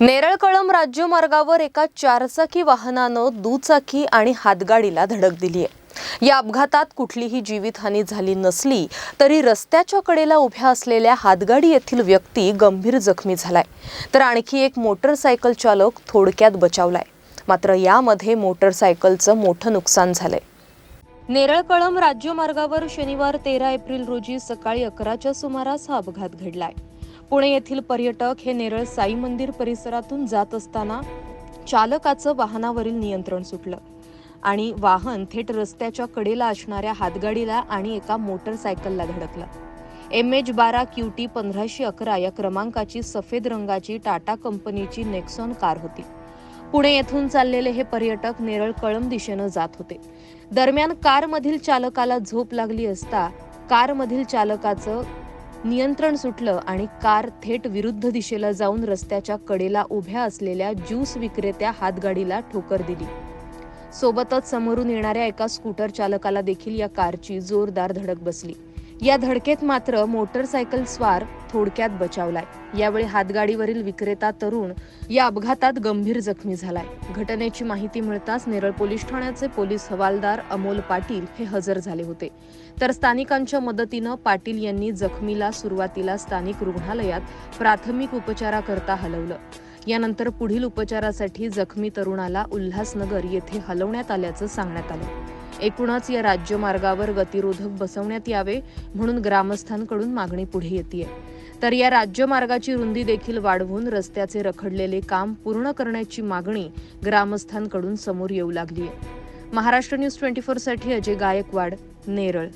नेरळ कळम राज्यमार्गावर एका चारचाकी वाहनानं दुचाकी आणि हातगाडीला धडक दिली आहे या अपघातात कुठलीही जीवितहानी झाली नसली तरी रस्त्याच्या कडेला उभ्या असलेल्या हातगाडी येथील व्यक्ती गंभीर जखमी झालाय. तर आणखी एक मोटरसायकल चालक थोडक्यात बचावलाय. मात्र यामध्ये मोटरसायकलचं मोठं नुकसान झालंय. नेरळ कळम राज्यमार्गावर शनिवार तेरा एप्रिल रोजी सकाळी अकराच्या सुमारास हा अपघात घडलाय. पुणे येथील पर्यटक हे नेरळ साई मंदिर परिसरातून जात असताना चालकाचं वाहनावरील नियंत्रण सुटलं. आणि वाहन थेट रस्त्याच्या कडेला असणाऱ्या हातगाडीला आणि एका मोटरसायकलला धडकलं. एम एच बारा क्यू टी पंधराशे अकरा या क्रमांकाची सफेद रंगाची टाटा कंपनीची नेक्सॉन कार होती. पुणे येथून चाललेले हे पर्यटक नेरळ कळंब दिशेनं जात होते. दरम्यान कारमधील चालकाला झोप लागली असता कारमधील चालकाचं नियंत्रण सुटलं आणि कार थेट विरुद्ध दिशेला जाऊन रस्त्याच्या कडेला उभ्या असलेल्या ज्यूस विक्रेत्या हातगाडीला ठोकर दिली. सोबतच समोरून येणाऱ्या एका स्कूटर चालकाला देखील या कारची जोरदार धडक बसली. या धडकेत मात्र मोटरसायकल स्वार थोडक्यात बचावलाय. यावेळी हातगाडीवरील विक्रेता तरुण या अपघातात गंभीर जखमी झालाय. घटनेची माहिती मिळताच नेरळ पोलीस ठाण्याचे पोलीस हवालदार अमोल पाटील हे हजर झाले होते. तर स्थानिकांच्या मदतीनं पाटील यांनी जखमीला सुरुवातीला स्थानिक रुग्णालयात प्राथमिक उपचाराकरता हलवलं. यानंतर पुढील उपचारासाठी जखमी तरुणाला उल्हासनगर येथे हलवण्यात आल्याचं सांगण्यात आलं. एकूणच या राज्यमार्गावर गतिरोधक बसवण्यात यावे म्हणून ग्रामस्थांकडून मागणी पुढे येते तर या राज्यमार्गाची रुंदी देखील वाढवून रस्त्याचे रखडलेले काम पूर्ण करण्याची मागणी ग्रामस्थांकडून समोर येऊ लागली आहे महाराष्ट्र न्यूज ट्वेंटी साठी अजय गायकवाड नेरळ.